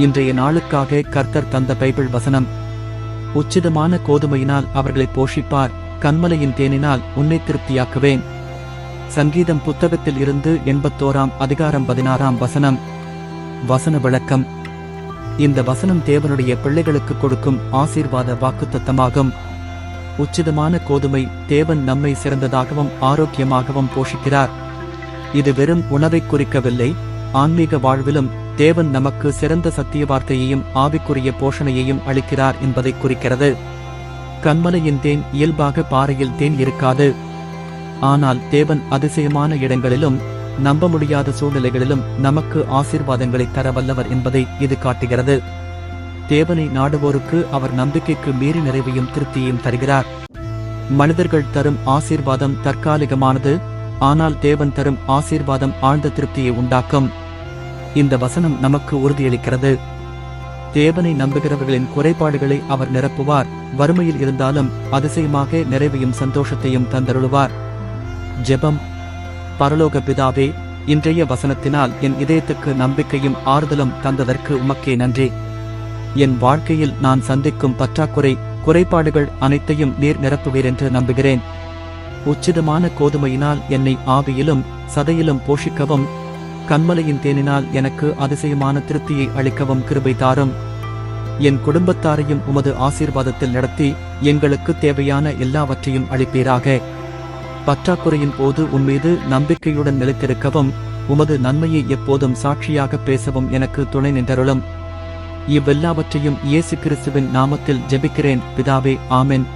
இன்றைய நாளுக்காக கர்த்தர் தந்த பைபிள் வசனம். உச்சிதமான கோதுமையினால் அவர்களை போஷிப்பார் கண்மலையின் தேனினால் உன்னை திருப்தியாக்குவேன். சங்கீதம் புத்தகத்தில் இருந்து எண்பத்தோராம் அதிகாரம் பதினாறாம் வசனம். வசன விளக்கம். இந்த வசனம் தேவனுடைய பிள்ளைகளுக்கு கொடுக்கும் ஆசீர்வாத வாக்குத்தத்தமாகும். உச்சிதமான கோதுமை தேவன் நம்மை சிறந்ததாகவும் ஆரோக்கியமாகவும் போஷிக்கிறார். இது வெறும் உணவை குறிக்கவில்லை ஆன்மீக வாழ்விலும் தேவன் நமக்கு சிறந்த சத்திய வார்த்தையையும் ஆவிக்குரிய போஷணையையும் அளிக்கிறார் என்பதை குறிக்கிறது. கண்மலையின் தேன் இயல்பாக பாறையில் தேன் இருக்காது. ஆனால் தேவன் அதிசயமான இடங்களிலும் நம்ப முடியாத சூழ்நிலைகளிலும் நமக்கு ஆசீர்வாதங்களை தர வல்லவர் என்பதை இது காட்டுகிறது. தேவனை நாடுவோருக்கு அவர் நம்பிக்கைக்கு மீறி நிறைவையும் திருப்தியையும் தருகிறார். மனிதர்கள் தரும் ஆசீர்வாதம் தற்காலிகமானது ஆனால் தேவன் தரும் ஆசீர்வாதம் ஆழ்ந்த திருப்தியை உண்டாக்கும். இந்த வசனம் நமக்கு உறுதியளிக்கிறது. தேவனை நம்புகிறவர்களின் குறைபாடுகளை அவர் நிரப்புவார். வறுமையில் இருந்தாலும் அதிசயமாக நிறைவையும் சந்தோஷத்தையும் தந்தருளுவார். ஜெபம். பரலோக பிதாவே இன்றைய வசனத்தினால் என் இதயத்துக்கு நம்பிக்கையும் ஆறுதலும் தந்ததற்கு உமக்கே நன்றி. என் வாழ்க்கையில் நான் சந்திக்கும் பற்றாக்குறை குறைபாடுகள் அனைத்தையும் நீர் நிரப்புவீர் என்று நம்புகிறேன். உச்சிதமான கோதுமையினால் என்னை ஆவியிலும் சதையிலும் போஷிக்கவும் கண்மலையின் தேனினால் எனக்கு அதிசயமான திருப்தியை அளிக்கவும் கிருபை தாரும். என் குடும்பத்தாரையும் உமது ஆசீர்வாதத்தில் நடத்தி எங்களுக்கு தேவையான எல்லாவற்றையும் அளிப்பீராக. பற்றாக்குறையின் போது உன்மீது நம்பிக்கையுடன் நிலைத்திருக்கவும் உமது நன்மையை எப்போதும் சாட்சியாக பேசவும் எனக்கு துணை நின்றருளும். இவ்வெல்லாவற்றையும் இயேசு கிறிஸ்துவின் நாமத்தில் ஜெபிக்கிறேன் பிதாவே ஆமென்.